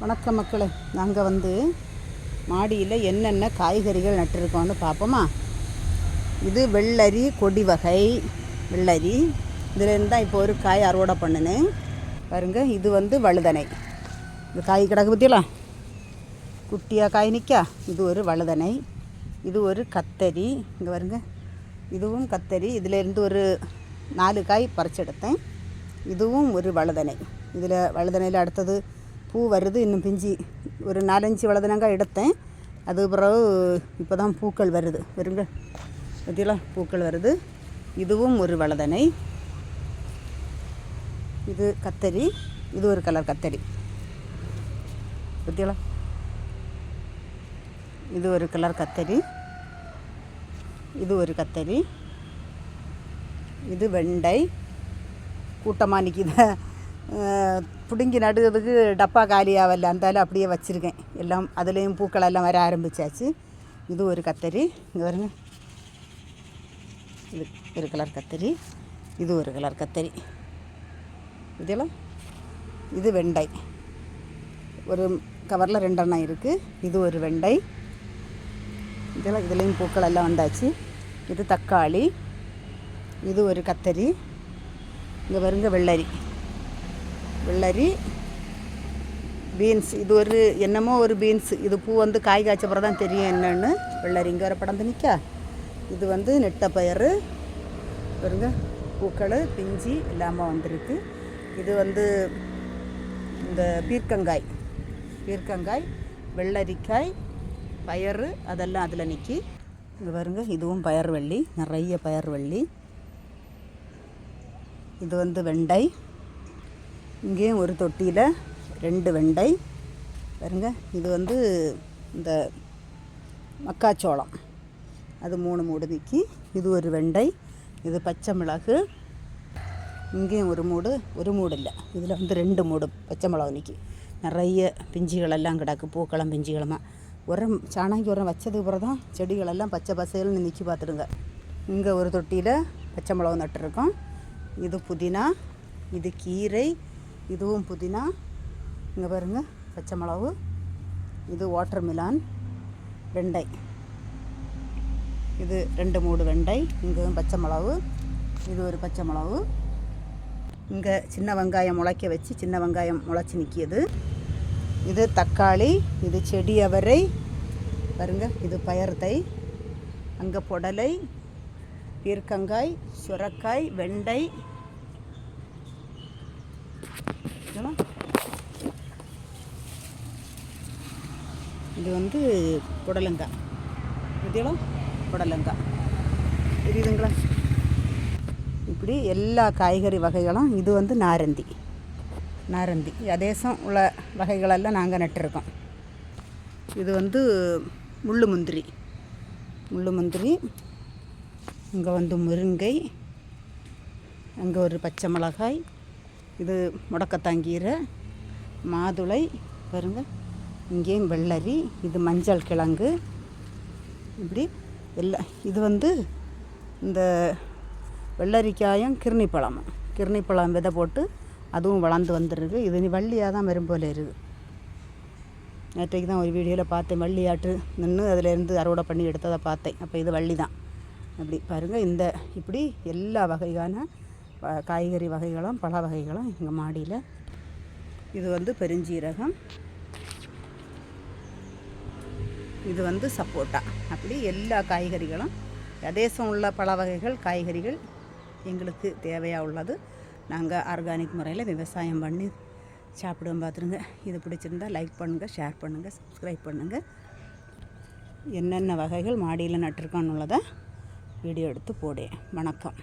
வணக்கம் மக்களே. நாங்கள் வந்து மாடியில் என்னென்ன காய்கறிகள் நட்டிருக்கோம்னு பார்ப்போமா? இது வெள்ளரி கொடி வகை. வெள்ளரி. இதுலேருந்து தான் இப்போ ஒரு காய் அறுவடை பண்ணுனேன் பாருங்க இது வந்து வழுதனை. இந்த காய் கிடக்கு பற்றியலாம் குட்டியாக காய் நிற்கா இது ஒரு வழுதனை. இது ஒரு கத்தரி. இங்கே பாருங்க. இதுவும் கத்தரி. இதிலேருந்து ஒரு நாலு காய் பறிச்செடுத்தேன். இதுவும் ஒரு வழுதனை. இதில் வழுதனையில் அடுத்தது பூ வருது இன்னும் பிஞ்சு ஒரு நாலஞ்சு வளதுனாங்க எடுத்தேன். அது பிறகு இப்போ தான் பூக்கள் வருது. வருங்க பார்த்தீங்களா பூக்கள் வருது. இதுவும் ஒரு வளதனை. இது கத்தரி. இது ஒரு கலர் கத்தரி. பார்த்தீங்களா இது ஒரு கலர் கத்தரி. இது ஒரு கத்தரி. இது வெண்டை. கூட்டமாக நிற்கிது பிடுங்கி நடுறதுக்கு டப்பா காலியாகல இருந்தாலும் அப்படியே வச்சுருக்கேன். எல்லாம் அதுலேயும் பூக்களெல்லாம் வர ஆரம்பிச்சாச்சு. இது ஒரு கத்தரி. இங்கே வருங்க இது ஒரு கலர் கத்தரி. இது ஒரு கலர் கத்தரி. இதெல்லாம் இது வெண்டை. ஒரு கவரில் ரெண்டெண்ணம் இருக்குது இது ஒரு வெண்டை. இதெல்லாம் இதுலேயும் பூக்கள் எல்லாம் வந்தாச்சு. இது தக்காளி. இது ஒரு கத்தரி. இங்கே வருங்க வெள்ளரி. வெள்ளரி பீன்ஸ் இது ஒரு என்னமோ ஒரு பீன்ஸ் இது பூ வந்து காய் காய்ச்சப்பறம் தான் தெரியும் என்னன்னு. வெள்ளரி இங்கே வர படம் நிற்கா இது வந்து நெட்ட நெட்டப்பயிறு பாருங்க பூக்கள் பிஞ்சி இல்லாமல் வந்திருக்கு. இது வந்து இந்த பீர்க்கங்காய். பீர்க்கங்காய் வெள்ளரிக்காய் பயறு அதெல்லாம் அதில் நிற்கி இங்கே பாருங்க இதுவும் பயர் வள்ளி. நிறைய பயர் வள்ளி. இது வந்து வெண்டை. இங்கேயும் ஒரு தொட்டியில் ரெண்டு வெண்டை. பாருங்க இது வந்து இந்த மக்காச்சோளம். அது மூணு மூடு நிற்கி இது ஒரு வெண்டை இது பச்சை மிளகு. இங்கேயும் ஒரு மூடு ஒரு மூடு இல்லை. இதில் வந்து ரெண்டு மூடு பச்சை மிளகு நிற்கி நிறைய பிஞ்சுகளெல்லாம் கிடக்கு பூக்களம் பிஞ்சுகளமாக உரம் சாணாங்கி உரம் வச்சதுக்கு அப்புறம் தான் செடிகளெல்லாம் பச்சை பசைகள்னு நிற்கி பார்த்துடுங்க இங்கே ஒரு தொட்டியில் பச்சை மிளகு நட்டுருக்கோம். இது புதினா இது கீரை இதுவும் புதினா. இங்கே பாருங்க பச்சை மிளகு. இது வாட்டர் மிலான் வெண்டை. இது ரெண்டு மூடு வெண்டை. இங்கே பச்சை மிளகு. இது ஒரு பச்சை மிளகு. இங்கே சின்ன வெங்காயம் முளைக்க வச்சு சின்ன வெங்காயம் முளைச்சி நிற்கிது இது தக்காளி இது செடி அவரை. பாருங்க இது பயர்தை அங்கே புடலை பீர்க்கங்காய் சுரக்காய் வெண்டை. இதெல்லாம் இது வந்து புடலங்காய் இதெல்லாம் புடலங்காய் தெரியுதுங்களா? இப்படி எல்லா காய்கறி வகைகளும் இது வந்து நாரந்தி. நாரந்தி. அதேசம் உள்ள வகைகளெல்லாம் நாங்கள் நட்டிருக்கோம். இது வந்து முள்ளு முந்திரி. முள்ளு முந்திரி இங்கே வந்து முருங்கை அங்கே ஒரு பச்சை மிளகாய் இது முடக்கத்தாங்கீரை மாதுளை பாருங்க. இங்கேயும் வெள்ளரி இது மஞ்சள் கிழங்கு. இப்படி எல்லா இது வந்து இந்த வெள்ளரிக்காயும் கிருணிப்பழமும். கிருணிப்பழம் விதை போட்டு அதுவும் வளர்ந்து வந்துருக்கு. இது நீ வள்ளியாக தான் வரும் போல இருக்குது. நேற்றைக்கு தான் ஒரு வீடியோவில் பார்த்தேன். வள்ளியாட்டு நின்று அதிலேருந்து அறுவடை பண்ணி எடுத்ததை பார்த்தேன். அப்போ இது வள்ளி தான் அப்படி பாருங்கள் இந்த இப்படி எல்லா வகையான காய்கறி வகைகளும் பழ வகைகளும் எங்கள் மாடியில். இது வந்து பெருஞ்சீரகம். இது வந்து சப்போட்டா. அப்படி எல்லா காய்கறிகளும் பிரதேசம் உள்ள பழ வகைகள் காய்கறிகள் எங்களுக்கு தேவையாக உள்ளது. நாங்கள் ஆர்கானிக் முறையில் விவசாயம் பண்ணி சாப்பிடுவோம் பார்த்துருங்க. இது பிடிச்சிருந்தா லைக் பண்ணுங்கள் ஷேர் பண்ணுங்கள் சப்ஸ்கிரைப் பண்ணுங்கள் என்னென்ன வகைகள் மாடியில் நட்டிருக்கான்னு உள்ளதை வீடியோ எடுத்து போடேன் வணக்கம்.